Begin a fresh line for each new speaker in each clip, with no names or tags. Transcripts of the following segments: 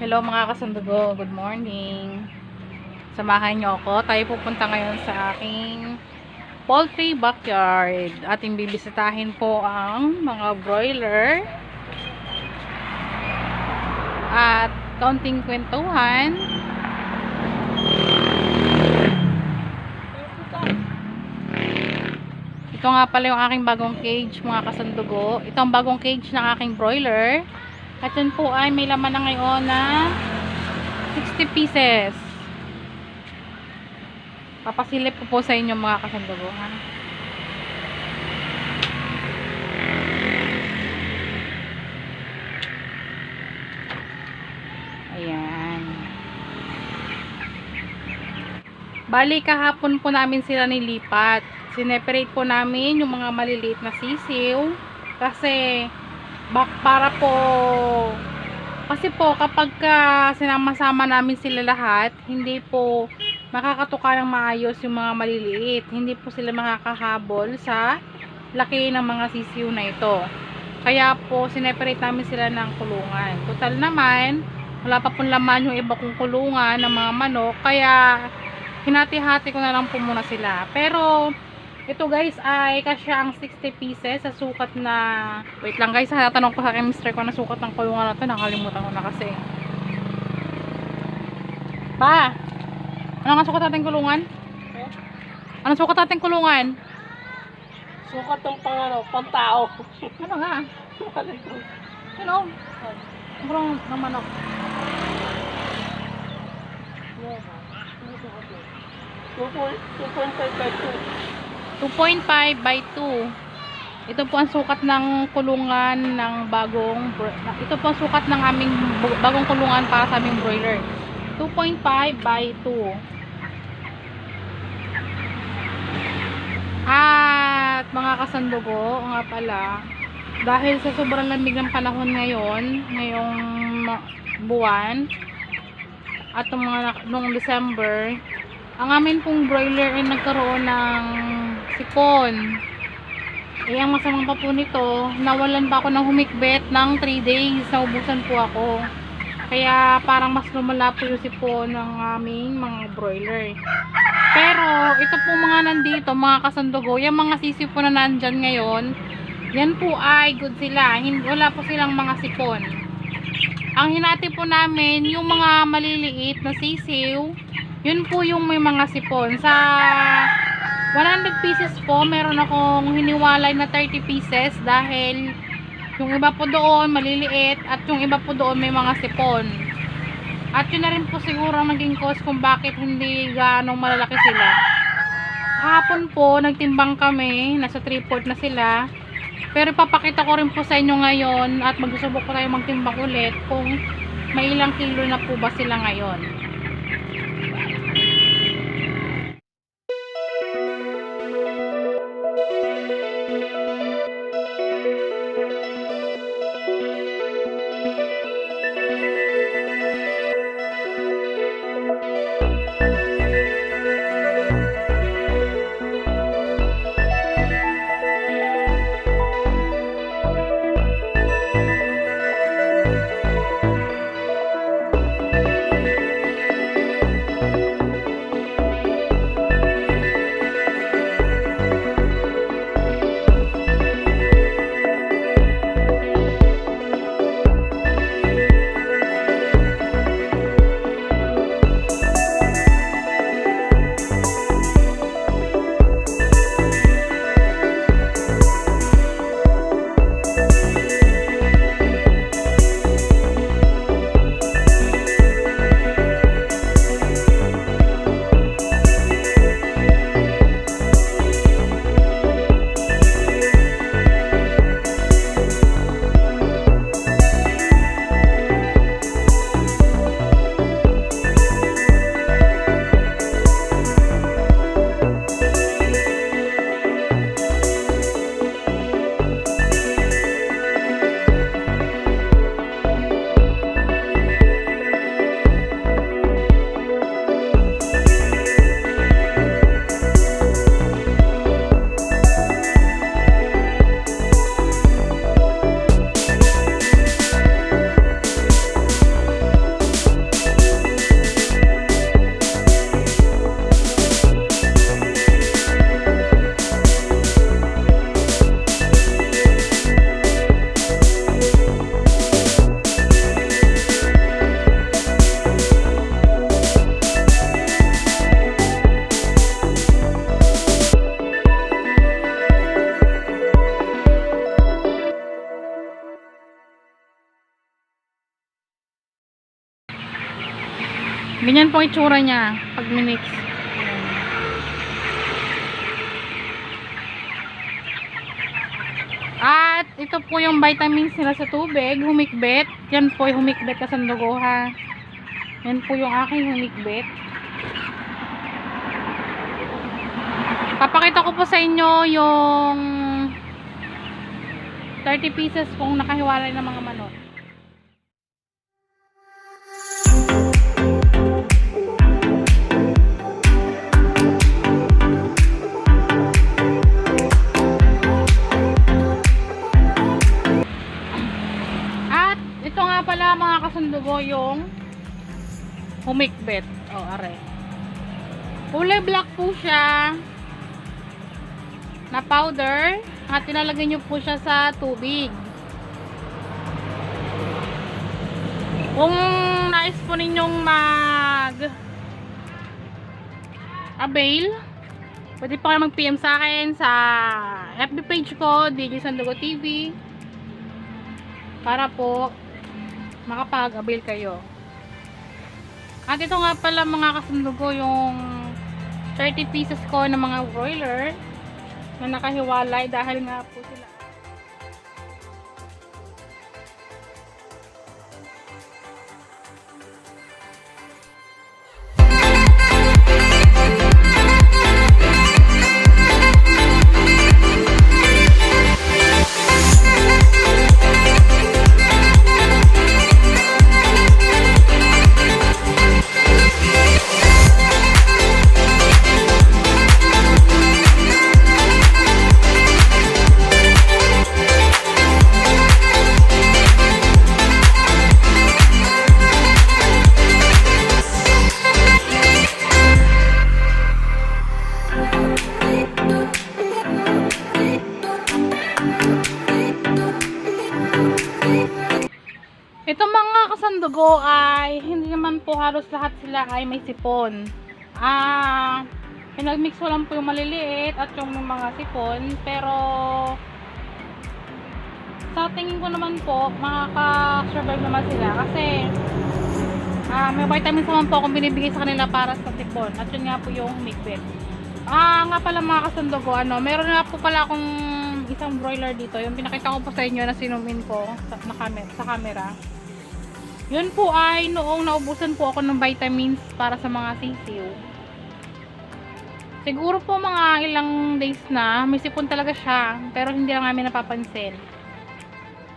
Hello mga kasundugo, good morning. Samahan niyo ako. Tayo pupunta ngayon sa aking poultry backyard. Ating bibisitahin po ang mga broiler. At kaunting kwentuhan. Ito nga pala yung aking bagong cage mga kasundugo. Ito ang bagong cage ng aking broiler. At yun po ay may laman na ngayon na 60 pieces. Papasilip ko po sa inyo mga kasundugo. Ha? Ayan. Bali kahapon po namin sila nilipat. Sineperate po namin yung mga maliliit na sisiw. Kasi bak para po kasi po kapag ka sinama-sama namin sila lahat, hindi po makakatuka ng maayos yung mga maliliit. Hindi po sila makakahabol sa laki ng mga sisiw na ito. Kaya po sineperate namin sila ng kulungan. Total naman, wala pa pong laman yung iba kong kulungan ng mga manok. Kaya hinati-hati ko na lang po muna sila. Pero ito guys ay kasya ang 60 pieces sa sukat na wait lang guys ha tanong ko sa akin mister ko na sukat ng kulungan na to nakalimutan ko na kasi pa ano nga sukat natin kulungan? ano sukat natin kulungan?
Sukat ng pang ano, pantao.
ano nga? ano? kurang ng manok
2.5 by
2.5 by 2 ito po ang sukat ng kulungan ng bagong ito po ang sukat ng aming bagong kulungan para sa aming broiler. 2.5 by 2 at mga kasandugo nga pala dahil sa sobrang lamig ng panahon ngayon ngayong buwan at mga nung December ang amin pong broiler ay nagkaroon ng sipon. Eh, ang masamang pa po nito, nawalan pa ako ng humikbet ng 3 days. Naubusan po ako. Kaya parang mas lumala po yung sipon ng aming mga broiler. Pero, ito po mga nandito, mga kasandugo, yung mga sisipon na nandyan ngayon, yan po ay good sila. Wala po silang mga sipon. Ang hinati po namin, yung mga maliliit na sisiw, yun po yung may mga sipon. Sa 100 pieces po, meron akong hiniwalay na 30 pieces dahil yung iba po doon maliliit at yung iba po doon may mga sipon. At yun na rin po siguro ang naging cause kung bakit hindi ganong malalaki sila. Kahapon po, nagtimbang kami, nasa 3 na sila. Pero ipapakita ko rin po sa inyo ngayon at magsusubok ko tayo magtimbang ulit kung may ilang kilo na po ba sila ngayon. Ganyan po itsura niya pag minix. At ito po yung vitamins nila sa tubig, humikbet. Yan po yung humikbet kasandugo ha. Yan po yung aking humikbet. Papakita ko po sa inyo yung 30 pieces pong nakahiwalay ng mga manok. Mga kasundugo yung humikbet. O, oh, are. Kulay black po siya na powder at ilalagay nyo po siya sa tubig. Kung nais po ninyong mag avail, pwede po kayo mag-PM sa akin sa FB page ko, DJ Sandugo TV para po makapag-avail kayo. At ito nga pala mga kasundugo yung 30 pieces ko ng mga broiler na nakahiwalay dahil nga po sila Ito mga kasandugo ay hindi naman po halos lahat sila ay may sipon. Ah, pinagmix ko lang po yung maliliit at yung mga sipon pero sa tingin ko naman po makaka-survive naman sila kasi ah, may vitamins naman po akong binibigay sa kanila para sa sipon at yun nga po yung humigpit. Ah, nga pala mga kasandugo, ano, meron nga po pala akong isang broiler dito. Yung pinakita ko po sa inyo na sinumin ko sa, na camera, sa camera. Yun po ay noong naubusan po ako ng vitamins para sa mga sisiw. Siguro po mga ilang days na, may sipon talaga siya, pero hindi lang namin napapansin.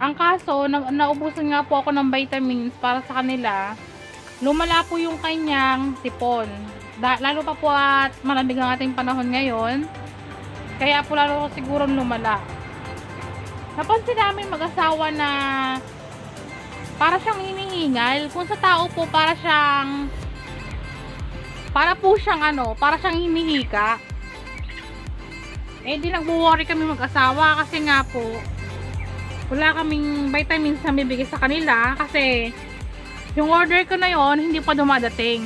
Ang kaso, na, naubusan nga po ako ng vitamins para sa kanila, lumala po yung kanyang sipon. Da, lalo pa po at malamig ang ating panahon ngayon, kaya po lalo siguro lumala. Napansin namin mag-asawa na para siyang hinihingal. Kung sa tao po, para siyang para po siyang ano, para siyang hinihika. Eh di nagwo-worry kami mag-asawa kasi nga po wala kaming vitamins na bibigay sa kanila kasi yung order ko na yon hindi pa dumadating.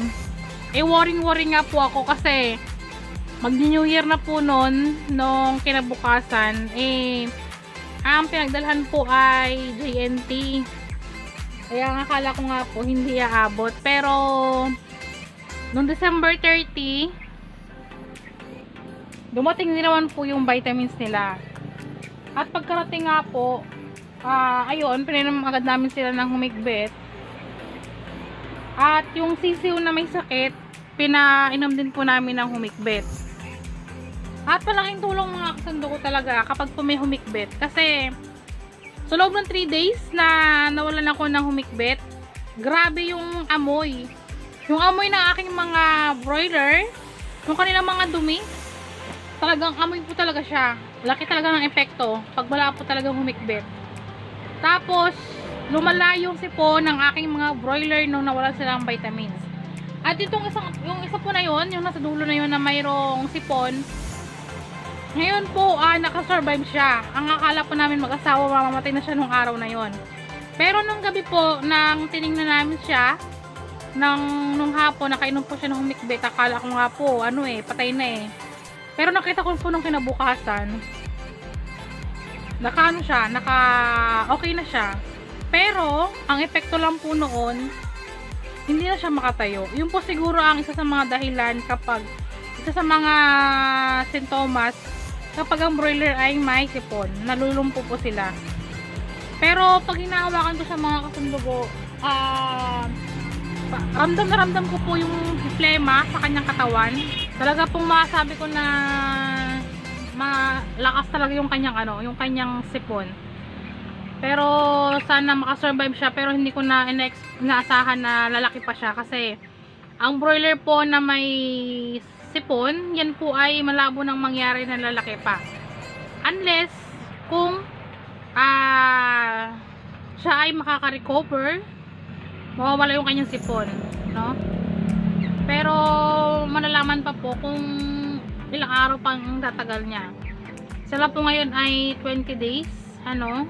Eh worrying-worry nga po ako kasi mag New Year na po noon nung kinabukasan eh ang pinagdalhan po ay JNT. Kaya nga akala ko nga po hindi aabot. Pero, noong December 30, dumating din naman po yung vitamins nila. At pagkarating nga po, ah ayun, pininom agad namin sila ng humigbet. At yung sisiw na may sakit, pinainom din po namin ng humigbet. At malaking tulong mga kasundo ko talaga kapag po may humikbet. Kasi, sa loob ng 3 days na nawalan ako ng humikbet, grabe yung amoy. Yung amoy ng aking mga broiler, yung kanilang mga dumi, talagang amoy po talaga siya. Laki talaga ng epekto pag wala po talagang humikbet. Tapos, lumala yung sipon ng aking mga broiler nung nawalan sila ng vitamins. At itong isang, yung isa po na yon yung nasa dulo na yon na mayroong sipon, ngayon po, ah, nakasurvive siya. Ang akala po namin mag-asawa, mamamatay na siya nung araw na yon. Pero nung gabi po, nang tiningnan namin siya, nang, nung hapon, nakainom po siya ng humikbet. Akala ko nga po, ano eh, patay na eh. Pero nakita ko po nung kinabukasan, naka ano siya, naka okay na siya. Pero, ang epekto lang po noon, hindi na siya makatayo. Yun po siguro ang isa sa mga dahilan kapag isa sa mga sintomas kapag ang broiler ay may sipon, nalulumpo po sila. Pero pag hinahawakan ko sa mga kasundugo, ah pa- ramdam na ramdam ko po yung flema sa kanyang katawan. Talaga pong masabi ko na malakas talaga yung kanyang ano, yung kanyang sipon. Pero sana makasurvive siya pero hindi ko na inaasahan na lalaki pa siya kasi ang broiler po na may sipon, yan po ay malabo nang mangyari na lalaki pa. Unless kung ah siya ay makaka-recover, mawawala yung kanyang sipon, no? Pero malalaman pa po kung ilang araw pang tatagal niya. Sila po ngayon ay 20 days, ano?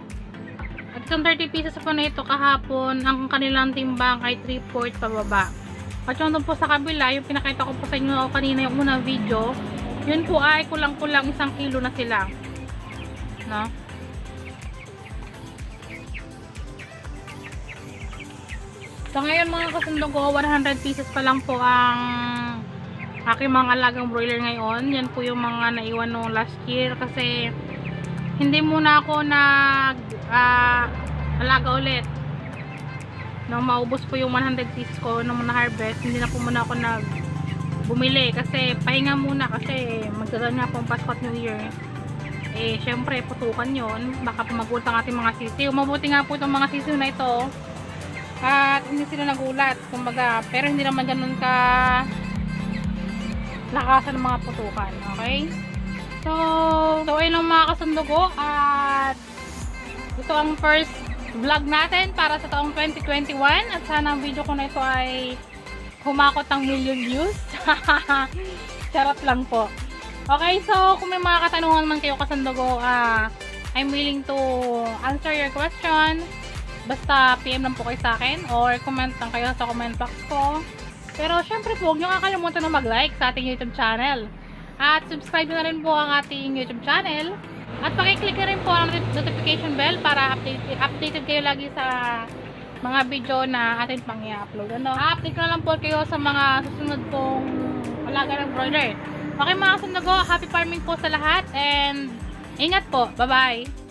At itong 30 pieces po na ito kahapon, ang kanilang timbang ay 3-4 pababa. At yung po sa kabila, yung pinakita ko po sa inyo kanina yung unang video, yun po ay kulang-kulang isang kilo na sila. No? So ngayon mga kasundong ko, 100 pieces pa lang po ang aking mga alagang broiler ngayon. Yan po yung mga naiwan nung last year kasi hindi muna ako nag ah, alaga ulit. Nung maubos po yung 100 pieces ko nung na-harvest, hindi na po muna ako nag bumili kasi pahinga muna kasi magdagan nga po ang Pasko at New Year. Eh, syempre, putukan yon Baka pumagulat ang ating mga sisiw. Mabuti nga po itong mga sisiw na ito. At hindi sila nagulat. Kumbaga pero hindi naman ganun ka lakasan ng mga putukan okay? So so ayun ang mga kasundugo at ito ang first vlog natin para sa taong 2021 at sana ang video ko na ito ay humakot ng million views charot lang po okay so kung may mga katanungan man kayo kasundugo ah I'm willing to answer your question Basta PM lang po kayo sa akin or comment lang kayo sa comment box ko. Pero syempre po, huwag nyo kakalimutan na mag-like sa ating YouTube channel. At subscribe na rin po ang ating YouTube channel. At pakiclick na rin po ang not- notification bell para update, updated kayo lagi sa mga video na ating pang i-upload. Ano? Update na lang po kayo sa mga susunod pong alaga ng broiler. Okay mga sunago, happy farming po sa lahat and ingat po. Bye-bye!